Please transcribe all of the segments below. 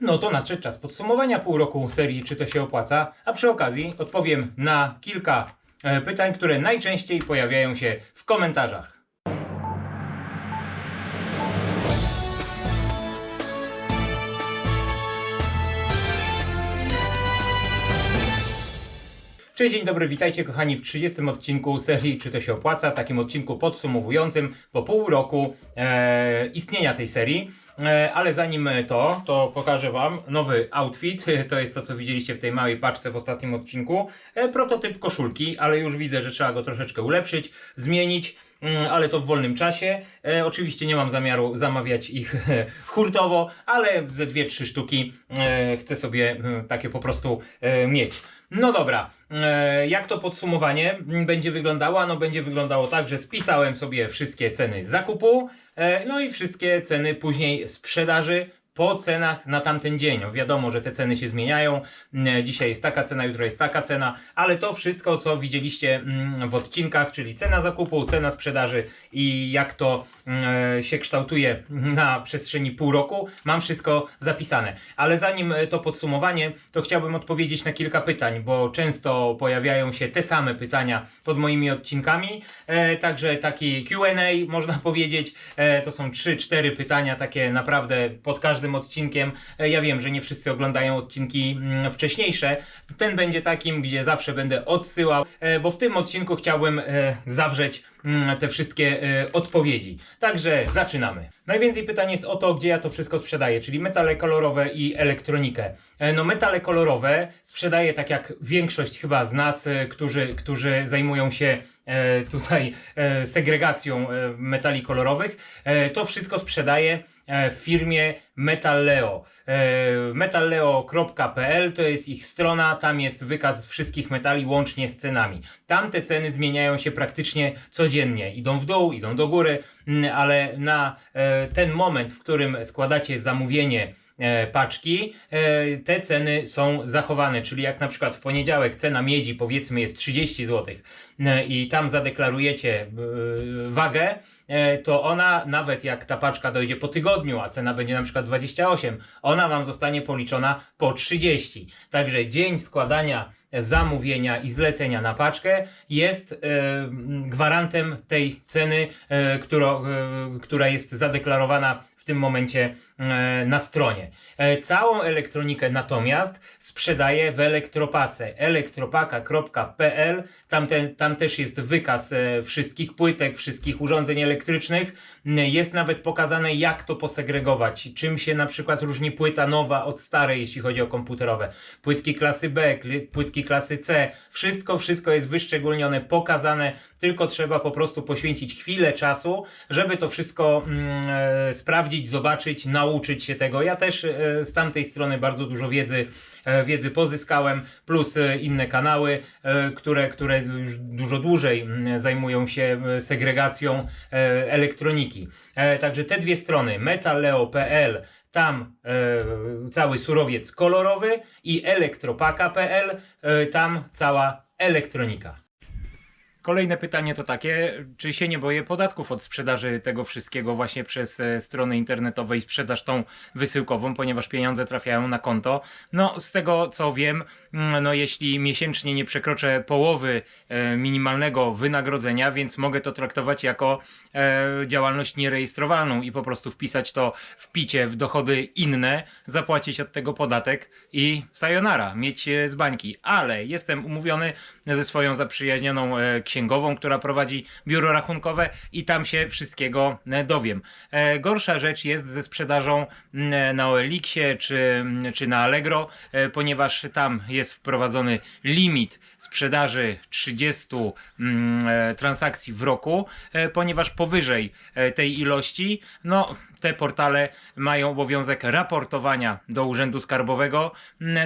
No to nadszedł czas podsumowania pół roku serii Czy to się opłaca, a przy okazji odpowiem na kilka e, pytań, które najczęściej pojawiają się w komentarzach. Cześć, dzień dobry, witajcie kochani w 30 odcinku serii Czy to się opłaca? W takim odcinku podsumowującym po pół roku e, istnienia tej serii. E, ale zanim to, to pokażę Wam nowy outfit. To jest to, co widzieliście w tej małej paczce w ostatnim odcinku. E, prototyp koszulki, ale już widzę, że trzeba go troszeczkę ulepszyć, zmienić. Mm, Ale to w wolnym czasie. E, oczywiście nie mam zamiaru zamawiać ich hurtowo, ale ze dwie, trzy sztuki e, chcę sobie e, takie po prostu e, mieć. No dobra, e, jak to podsumowanie będzie wyglądało? No będzie wyglądało tak, że spisałem sobie wszystkie ceny zakupu, e, no i wszystkie ceny później sprzedaży po cenach na tamten dzień. No wiadomo, że te ceny się zmieniają. Mm, Dzisiaj jest taka cena, jutro jest taka cena, ale to wszystko, co widzieliście mm, w odcinkach, czyli cena zakupu, cena sprzedaży i jak to mm, się kształtuje na przestrzeni pół roku, mam wszystko zapisane. Ale zanim e, to podsumowanie, to chciałbym odpowiedzieć na kilka pytań, bo często pojawiają się te same pytania pod moimi odcinkami. E, także taki QA, można powiedzieć. E, to są 3-4 pytania, takie naprawdę pod każdym odcinkiem. E, ja wiem, że nie wszyscy oglądają odcinki mm, wcześniejsze. Ten będzie takim, gdzie zawsze będę odsyłał, e, bo w tym odcinku chciałbym e, zawrzeć mm, te wszystkie odpowiedzi. Także zaczynamy. Najwięcej pytań jest o to, gdzie ja to wszystko sprzedaję, czyli metale kolorowe i elektronikę. No metale kolorowe sprzedaję tak jak większość chyba z nas, którzy, którzy zajmują się tutaj e, segregacją e, metali kolorowych. E, To wszystko sprzedaję e, w firmie Metalleo. E, Metalleo.pl to jest ich strona, tam jest wykaz wszystkich metali łącznie z cenami. Tam te ceny zmieniają się praktycznie codziennie. Idą w dół, idą do góry, mm, ale na e, ten moment, w którym składacie zamówienie e, paczki, e, te ceny są zachowane, czyli jak na przykład w poniedziałek cena miedzi powiedzmy jest 30 zł i tam zadeklarujecie e, wagę, e, to ona nawet jak ta paczka dojdzie po tygodniu, a cena będzie na przykład 28, ona Wam zostanie policzona po 30. Także dzień składania zamówienia i zlecenia na paczkę jest e, gwarantem tej ceny, e, e, która jest zadeklarowana w tym momencie e, na stronie. E, Całą elektronikę natomiast sprzedaję w Elektropace. elektropaka.pl tam, te, tam też jest wykaz e, wszystkich płytek, wszystkich urządzeń elektrycznych. Jest nawet pokazane jak to posegregować, czym się na przykład różni płyta nowa od starej, jeśli chodzi o komputerowe. Płytki klasy B, płytki klasy C, wszystko, wszystko jest wyszczególnione, pokazane, tylko trzeba po prostu poświęcić chwilę czasu, żeby to wszystko mm, e, sprawdzić, zobaczyć, nauczyć się tego. Ja też e, z tamtej strony bardzo dużo wiedzy, e, wiedzy pozyskałem, plus e, inne kanały, które, które już dużo dłużej zajmują się segregacją elektroniki. Także te dwie strony, metalleo.pl tam cały surowiec kolorowy i elektropaka.pl, tam cała elektronika. Kolejne pytanie to takie, czy się nie boję podatków od sprzedaży tego wszystkiego właśnie przez e, strony internetowe i sprzedaż tą wysyłkową, ponieważ pieniądze trafiają na konto. No, z tego co wiem, mm, no jeśli miesięcznie nie przekroczę połowy e, minimalnego wynagrodzenia, więc mogę to traktować jako e, działalność nierejestrowalną i po prostu wpisać to w picie w dochody inne, zapłacić od tego podatek i sayonara, mieć z bańki. Ale jestem umówiony ze swoją zaprzyjaźnioną e, księgową, która prowadzi biuro rachunkowe i tam się wszystkiego e, dowiem. E, Gorsza rzecz jest ze sprzedażą m, na OLX-ie czy, czy na Allegro, e, ponieważ tam jest wprowadzony limit sprzedaży 30 mm, e, transakcji w roku, e, ponieważ powyżej e, tej ilości, no te portale mają obowiązek raportowania do Urzędu Skarbowego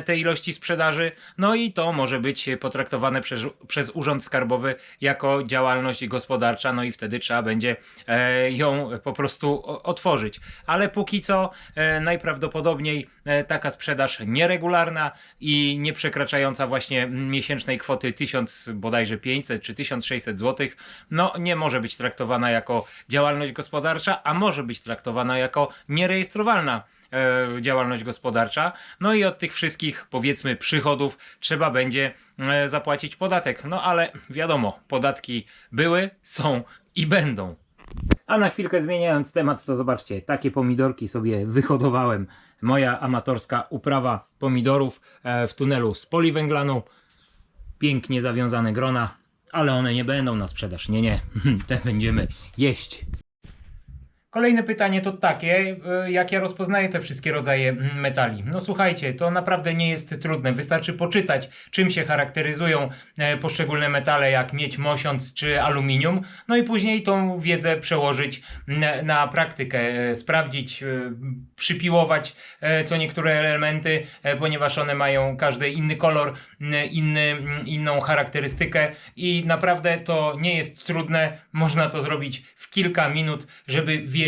tej ilości sprzedaży, no i to może być potraktowane przez, przez Urząd Skarbowy jako działalność gospodarcza, no i wtedy trzeba będzie e, ją po prostu otworzyć. Ale póki co e, najprawdopodobniej e, taka sprzedaż nieregularna i nie przekraczająca właśnie miesięcznej kwoty 1000 bodajże 500 czy 1600 zł, no nie może być traktowana jako działalność gospodarcza, a może być traktowana jako nierejestrowalna działalność gospodarcza. No i od tych wszystkich, powiedzmy, przychodów trzeba będzie e, zapłacić podatek. No ale wiadomo, podatki były, są i będą. A na chwilkę zmieniając temat, to zobaczcie, takie pomidorki sobie wyhodowałem. Moja amatorska uprawa pomidorów e, w tunelu z poliwęglanu. Pięknie zawiązane grona, ale one nie będą na sprzedaż. Nie, nie, te będziemy jeść. Kolejne pytanie to takie, e, jak ja rozpoznaję te wszystkie rodzaje mm, metali. No słuchajcie, to naprawdę nie jest trudne. Wystarczy poczytać, czym się charakteryzują e, poszczególne metale, jak miedź, mosiąc czy aluminium, no i później tą wiedzę przełożyć na, praktykę, e, sprawdzić, e, przypiłować co niektóre elementy, ponieważ one mają każdy inny kolor, inny, m, inną charakterystykę i naprawdę to nie jest trudne. Można to zrobić w kilka minut, żeby wiedzieć,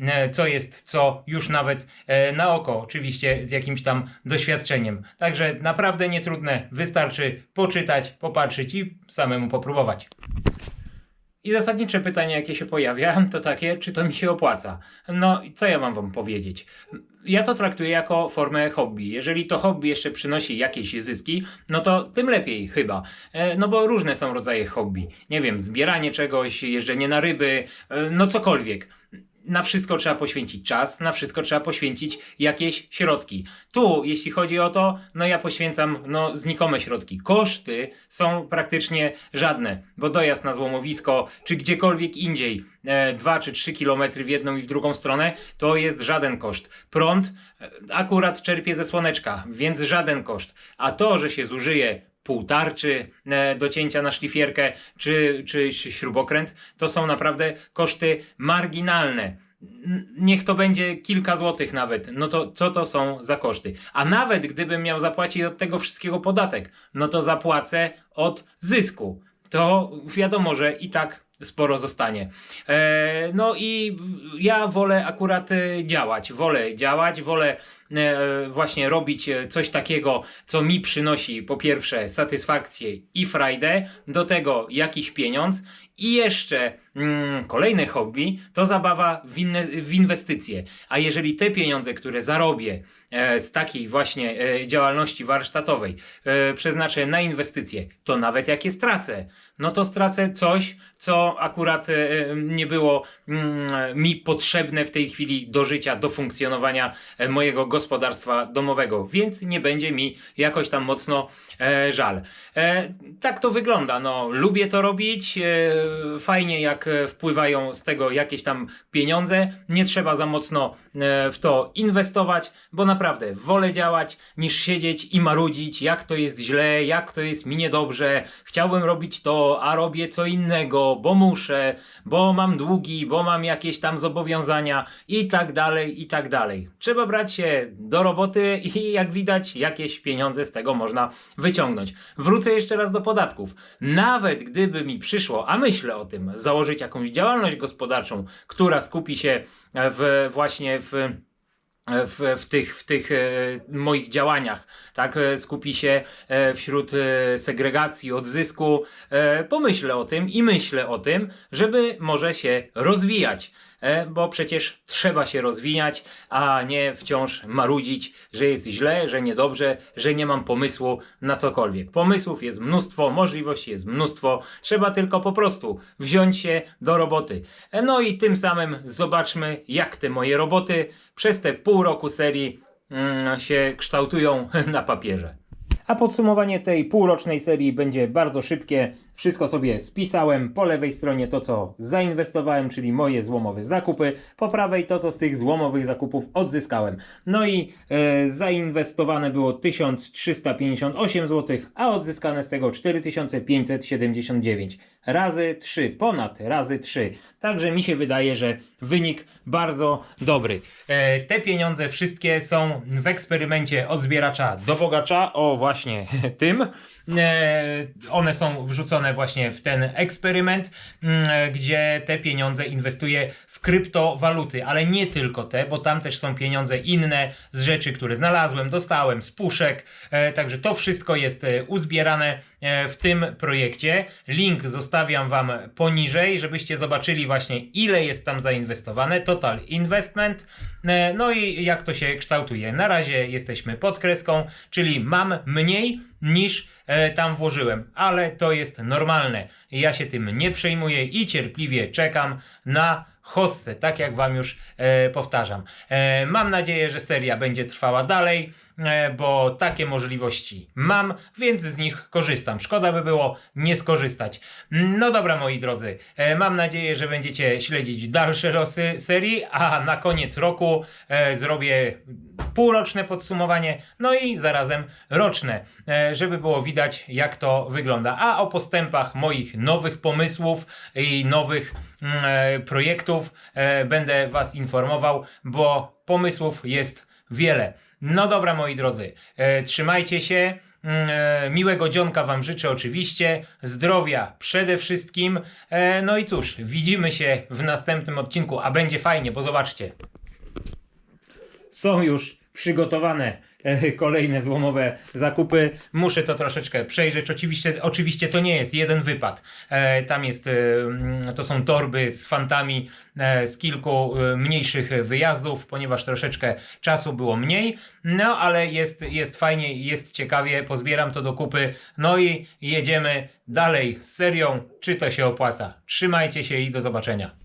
e, co jest co, już nawet e, na oko, oczywiście z jakimś tam doświadczeniem. Także naprawdę nietrudne, wystarczy poczytać, popatrzeć i samemu popróbować. I zasadnicze pytanie, jakie się pojawia, to takie, czy to mi się opłaca. No, co ja mam wam powiedzieć? Ja to traktuję jako formę hobby. Jeżeli to hobby jeszcze przynosi jakieś zyski, no to tym lepiej chyba. E, No bo różne są rodzaje hobby. Nie wiem, zbieranie czegoś, jeżdżenie na ryby, no cokolwiek. Na wszystko trzeba poświęcić czas, na wszystko trzeba poświęcić jakieś środki. Tu, jeśli chodzi o to, no ja poświęcam no, znikome środki. Koszty są praktycznie żadne, bo dojazd na złomowisko, czy gdziekolwiek indziej, 2 czy 3 km w jedną i w drugą stronę, to jest żaden koszt. Prąd e, akurat czerpie ze słoneczka, więc żaden koszt. A to, że się zużyje pół tarczy e, do cięcia na szlifierkę, czy, czy śrubokręt, to są naprawdę koszty marginalne. Niech to będzie kilka złotych nawet, no to co to są za koszty? A nawet gdybym miał zapłacić od tego wszystkiego podatek, no to zapłacę od zysku. To wiadomo, że i tak sporo zostanie. E, no i ja wolę akurat e, działać, wolę działać, wolę właśnie robić e, coś takiego, co mi przynosi po pierwsze satysfakcję i frajdę, do tego jakiś pieniądz i jeszcze mm, kolejne hobby to zabawa w, inne, w inwestycje. A jeżeli te pieniądze, które zarobię e, z takiej właśnie e, działalności warsztatowej e, przeznaczę na inwestycje, to nawet jak je stracę, no to stracę coś, co akurat e, nie było mm, mi potrzebne w tej chwili do życia, do funkcjonowania e, mojego gospodarstwa domowego, więc nie będzie mi jakoś tam mocno e, żal. E, tak to wygląda. No, lubię to robić. E, fajnie, jak e, wpływają z tego jakieś tam pieniądze. Nie trzeba za mocno e, w to inwestować, bo naprawdę wolę działać niż siedzieć i marudzić, jak to jest źle, jak to jest mi niedobrze. Chciałbym robić to, a robię co innego, bo muszę, bo mam długi, bo mam jakieś tam zobowiązania i tak dalej, i tak dalej. Trzeba brać się do roboty i jak widać, jakieś pieniądze z tego można wyciągnąć. Wrócę jeszcze raz do podatków. Nawet gdyby mi przyszło, a myślę o tym, założyć jakąś działalność gospodarczą, która skupi się w, właśnie w w, w tych, w tych e, moich działaniach, tak, e, skupi się e, wśród e, segregacji, odzysku, e, pomyślę o tym i myślę o tym, żeby może się rozwijać, e, bo przecież trzeba się rozwijać, a nie wciąż marudzić, że jest źle, że niedobrze, że nie mam pomysłu na cokolwiek. Pomysłów jest mnóstwo, możliwości jest mnóstwo, trzeba tylko po prostu wziąć się do roboty. E, No i tym samym zobaczmy, jak te moje roboty przez te pół roku serii mm, się kształtują na papierze. A podsumowanie tej półrocznej serii będzie bardzo szybkie. Wszystko sobie spisałem. Po lewej stronie to, co zainwestowałem, czyli moje złomowe zakupy. Po prawej to, co z tych złomowych zakupów odzyskałem. No i e, zainwestowane było 1358 zł, a odzyskane z tego 4579 razy 3, ponad razy 3. Także mi się wydaje, że wynik bardzo dobry. E, te pieniądze wszystkie są w eksperymencie od zbieracza do bogacza. O, właśnie tym. E, one są wrzucone właśnie w ten eksperyment, mm, gdzie te pieniądze inwestuję w kryptowaluty, ale nie tylko te, bo tam też są pieniądze inne z rzeczy, które znalazłem, dostałem, z puszek. E, także to wszystko jest e, uzbierane w tym projekcie. Link zostawiam Wam poniżej, żebyście zobaczyli właśnie ile jest tam zainwestowane. Total investment. No i jak to się kształtuje. Na razie jesteśmy pod kreską, czyli mam mniej niż e, tam włożyłem, ale to jest normalne. Ja się tym nie przejmuję i cierpliwie czekam na hossę, tak jak Wam już e, powtarzam. E, mam nadzieję, że seria będzie trwała dalej, bo takie możliwości mam, więc z nich korzystam. Szkoda by było nie skorzystać. No dobra, moi drodzy, e, mam nadzieję, że będziecie śledzić dalsze losy serii, a na koniec roku e, zrobię półroczne podsumowanie, no i zarazem roczne, e, żeby było widać, jak to wygląda. A o postępach moich nowych pomysłów i nowych mm, e, projektów e, będę Was informował, bo pomysłów jest wiele. No dobra, moi drodzy, e, trzymajcie się. Mm, e, Miłego dzionka Wam życzę oczywiście, zdrowia przede wszystkim. E, No i cóż, widzimy się w następnym odcinku, a będzie fajnie, bo zobaczcie. Są już przygotowane kolejne złomowe zakupy. Muszę to troszeczkę przejrzeć. Oczywiście, oczywiście to nie jest jeden wypad. E, Tam jest, e, mm, to są torby z fantami e, z kilku mniejszych wyjazdów, ponieważ troszeczkę czasu było mniej. No ale jest, jest fajnie, jest ciekawie. Pozbieram to do kupy. No i jedziemy dalej z serią. Czy to się opłaca? Trzymajcie się i do zobaczenia.